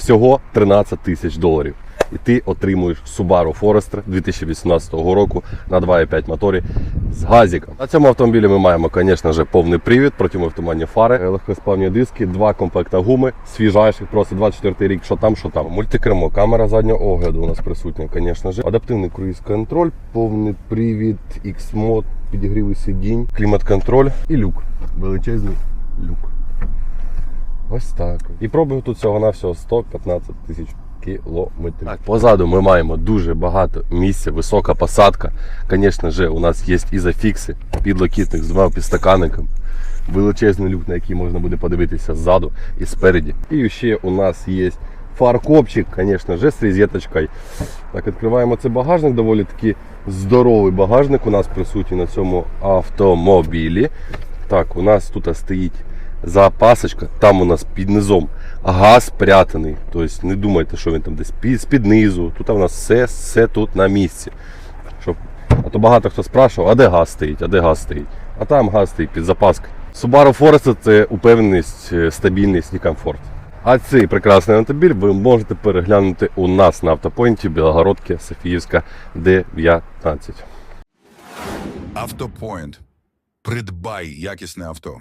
всього 13 тисяч доларів. І ти отримуєш Subaru Forester 2018 року на 2,5 моторі з газиком. На цьому автомобілі ми маємо, звісно ж, повний привід, противоавтоматні фари, легкосплавні диски, два комплекта гуми, свіжайших, просто 24 рік, що там, що там. Мультикермо, камера заднього огляду у нас присутня, звісно. Адаптивний круїз-контроль, повний привід, X-мод, підігріви сидінь, клімат-контроль і люк. Величезний люк. Ось так. І пробую тут всього на всього 115 тисяч кілометрів. Так, позаду ми маємо дуже багато місця, висока посадка. Звісно ж, у нас є ізофікси, підлокітник з двома підстаканниками. Величезний люк, на який можна буде подивитися ззаду і спереді. І ще у нас є фаркопчик, звісно ж, з розеточкою. Так, відкриваємо цей багажник, доволі таки здоровий багажник у нас присутній на цьому автомобілі. Так, у нас тут стоїть запасочка, там у нас під низом газ спрятаний. Тобто не думайте, що він там десь під, з-під низу. Тут у нас все, все тут на місці. Щоб... А то багато хто спрашував, а де газ стоїть, а де газ стоїть. А там газ стоїть під запаскою. Subaru Forester це упевненість, е, стабільність і комфорт. А цей прекрасний автомобіль ви можете переглянути у нас на автопойнті Білогородки Софіївська 19. Автопоінт. Придбай якісне авто.